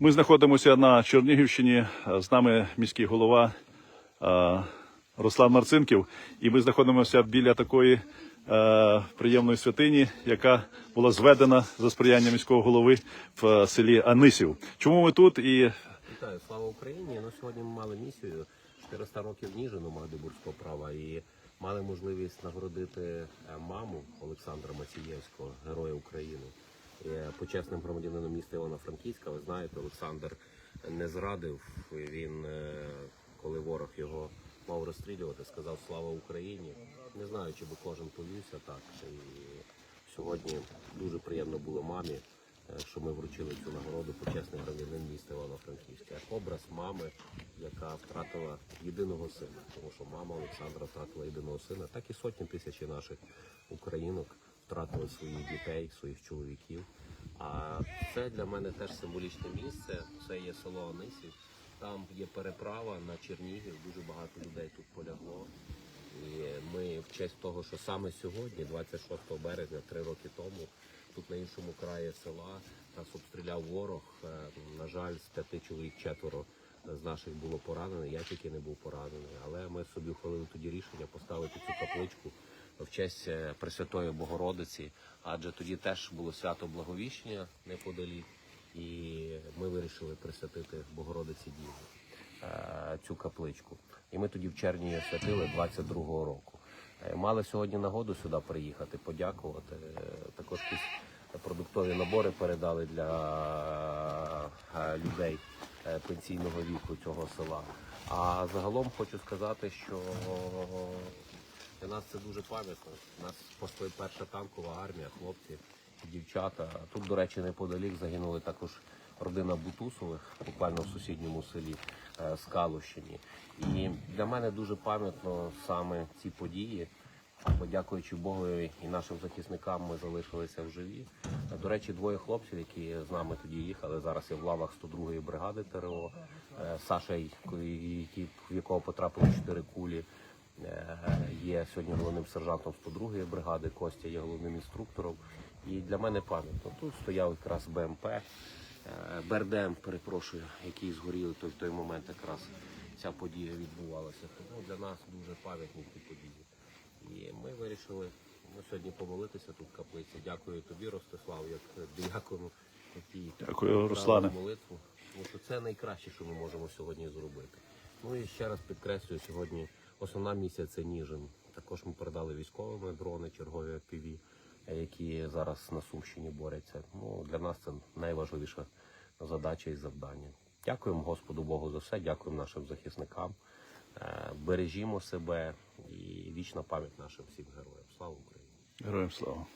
Ми знаходимося на Чернігівщині. З нами міський голова Руслан Марцинків. І ми знаходимося біля такої е, приємної святині, яка була зведена за сприяння міського голови в е, селі Анисів. Чому ми тут? І Вітаю, слава Україні. Ну, сьогодні ми мали місію 400 років Ніжину Магдебурзького права і мали можливість нагородити е, маму Олександра Мацієвського, Героя України, Е, почесним громадянином міста Івано-Франківська. Ви знаєте, Олександр не зрадив. Він, е, коли ворог його мав розстрілювати, сказав Слава Україні. Не знаю, чи би кожен повівся так. І сьогодні дуже приємно було мамі е, що ми вручили цю нагороду почесний громадянин міста Івано-Франківська. Образ мами, яка втратила єдиного сина, тому що мама Олександра втратила єдиного сина, так і сотні тисячі наших українок втратили своїх дітей, своїх чоловіків. А це для мене теж символічне місце. Це є село Анисів. Там є переправа на Чернігів. Дуже багато людей тут полягло. І ми в честь того, що саме сьогодні, 26 березня, три роки тому, тут на іншому краї села нас обстріляв ворог. Е, На жаль, з п'яти чоловік четверо з наших було поранено. Я тільки не був поранений. Але ми собі ухвалили тоді рішення поставити цю капличку в честь е, Пресвятої Богородиці, адже тоді теж було свято Благовіщення неподалік, і ми вирішили присвятити Богородиці Діву е, цю капличку. І ми тоді в червні святили 22-го року. Е, Мали сьогодні нагоду сюди приїхати, подякувати. Також продуктові набори передали для людей пенсійного віку цього села. А загалом хочу сказати, що для нас це дуже пам'ятно. У нас постоїть перша танкова армія, хлопці, дівчата. Тут, до речі, неподалік загинули також родина Бутусових, буквально в сусідньому селі е, Скалущині. І для мене дуже пам'ятно саме ці події. Подякуючи Богу і нашим захисникам, ми залишилися в живі. До речі, двоє хлопців, які з нами тоді їхали, зараз є в лавах 102-ї бригади ТРО. Е, Саша, в якого потрапили чотири кулі, є сьогодні головним сержантом 102-ї бригади. Костя є головним інструктором. І для мене пам'ятно. Тут стояв якраз БМП, е, БРДМ, перепрошую, який згоріли той в той момент якраз ця подія відбувалася. Тому для нас дуже пам'ятні ці події. І ми вирішили ну, сьогодні помолитися тут в каплиці. Дякую тобі, Ростислав, як діякону, Дякую, Руслане. молитву. Тому що це найкраще, що ми можемо сьогодні зробити. Ну і ще раз підкреслюю, сьогодні основна місія це Ніжин. Також ми передали військовими дрони, чергові ПІВІ, які зараз на Сумщині борються. Ну, для нас це найважливіша задача і завдання. Дякуємо Господу Богу за все, дякуємо нашим захисникам. Е, Бережімо себе і вічна пам'ять нашим всім героям. Слава Україні! героям слава.